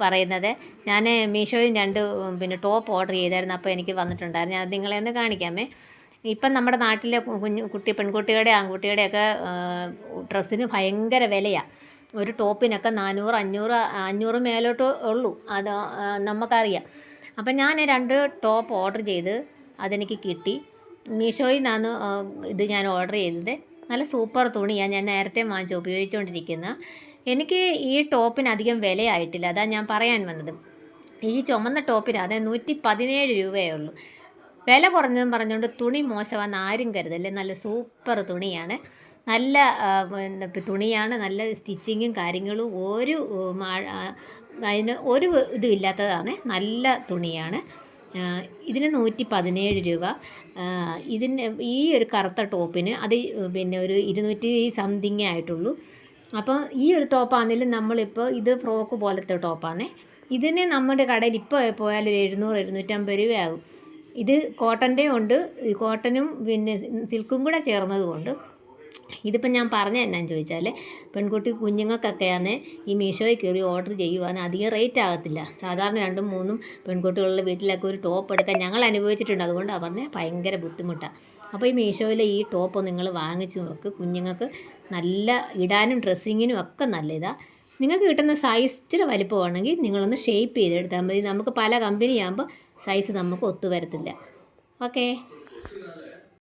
പറയുന്നത്. ഞാൻ മീഷോയിൽ രണ്ട് പിന്നെ ടോപ്പ് ഓർഡർ ചെയ്തായിരുന്നു. അപ്പോൾ എനിക്ക് വന്നിട്ടുണ്ടായിരുന്നു. ഞാൻ നിങ്ങളെ ഒന്ന് കാണിക്കാമേ. ഇപ്പം നമ്മുടെ നാട്ടിലെ കുഞ്ഞു കുട്ടി പെൺകുട്ടികളുടെ ആൺകുട്ടിയുടെയൊക്കെ ഡ്രസ്സിന് ഭയങ്കര വിലയാണ് ഒരു ടോപ്പിനൊക്കെ നാനൂറ് അഞ്ഞൂറ് അഞ്ഞൂറ് മേലോട്ട് ഉള്ളൂ. അത് നമുക്കറിയാം. അപ്പം ഞാൻ രണ്ട് ടോപ്പ് ഓർഡർ ചെയ്ത് അതെനിക്ക് കിട്ടി. മീഷോയിൽ നിന്നാണ് ഇത് ഞാൻ ഓർഡർ ചെയ്തത്. നല്ല സൂപ്പർ തുണിയാണ് ഞാൻ നേരത്തെ വാങ്ങിച്ച് ഉപയോഗിച്ചുകൊണ്ടിരിക്കുന്ന എനിക്ക് ഈ ടോപ്പിന് അധികം വിലയായിട്ടില്ല. അതാ ഞാൻ പറയാൻ വന്നത്. ഈ ചുമന്ന ടോപ്പിന് അതെ നൂറ്റി പതിനേഴ് രൂപയേ ഉള്ളൂ വില കുറഞ്ഞതെന്ന് പറഞ്ഞുകൊണ്ട് തുണി മോശമാണെന്ന് ആരും കരുതല്ലേ. നല്ല സൂപ്പർ തുണിയാണ്. നല്ല തുണിയാണ്. നല്ല സ്റ്റിച്ചിങ്ങും കാര്യങ്ങളും ഒരു അതിന് ഒരു ഇതും ഇല്ലാത്തതാണ്. നല്ല തുണിയാണ്. ഇതിന് നൂറ്റി പതിനേഴ് രൂപ ഇതിന് ഈ ഒരു കറുത്ത ടോപ്പിന് അത് പിന്നെ ഒരു ഇരുന്നൂറ്റി സംതിങ് ആയിട്ടുള്ളൂ. അപ്പോൾ ഈ ഒരു ടോപ്പാണെങ്കിലും നമ്മളിപ്പോൾ ഇത് ഫ്രോക്ക് പോലത്തെ ടോപ്പാണ്. ഇതിന് നമ്മുടെ കടയിൽ ഇപ്പോൾ പോയാൽ ഒരു എഴുന്നൂറ് എഴുന്നൂറ്റമ്പത് രൂപയാകും. ഇത് കോട്ടന്റെ ഉണ്ട് കോട്ടനും പിന്നെ സിൽക്കും കൂടെ ചേർന്നതുകൊണ്ട് ഇതിപ്പം ഞാൻ പറഞ്ഞ എന്നാന്ന് ചോദിച്ചാൽ പെൺകുട്ടി കുഞ്ഞുങ്ങൾക്കൊക്കെയാണ് ഈ മീഷോയിൽ കയറി ഓർഡർ ചെയ്യുവാൻ അധികം റേറ്റ് ആകത്തില്ല. സാധാരണ രണ്ടും മൂന്നും പെൺകുട്ടികളുടെ വീട്ടിലൊക്കെ ഒരു ടോപ്പ് എടുക്കാൻ ഞങ്ങൾ അനുഭവിച്ചിട്ടുണ്ട്. അതുകൊണ്ട് അവരുടെ ഭയങ്കര ബുദ്ധിമുട്ടാണ് അപ്പോൾ ഈ മീഷോയിലെ ഈ ടോപ്പ് നിങ്ങൾ വാങ്ങിച്ചു നോക്ക്. കുഞ്ഞുങ്ങൾക്ക് നല്ല ഇടാനും ഡ്രസ്സിങ്ങിനും ഒക്കെ നല്ല ഇതാണ് നിങ്ങൾക്ക് കിട്ടുന്ന സൈസ് ഇച്ചിരി വലിപ്പമാണെങ്കിൽ നിങ്ങളൊന്ന് ഷേപ്പ് ചെയ്തെടുത്താൽ മതി. നമുക്ക് പല കമ്പനിയാകുമ്പോൾ സൈസ് നമുക്ക് ഒത്തു വരത്തില്ല. ഓക്കേ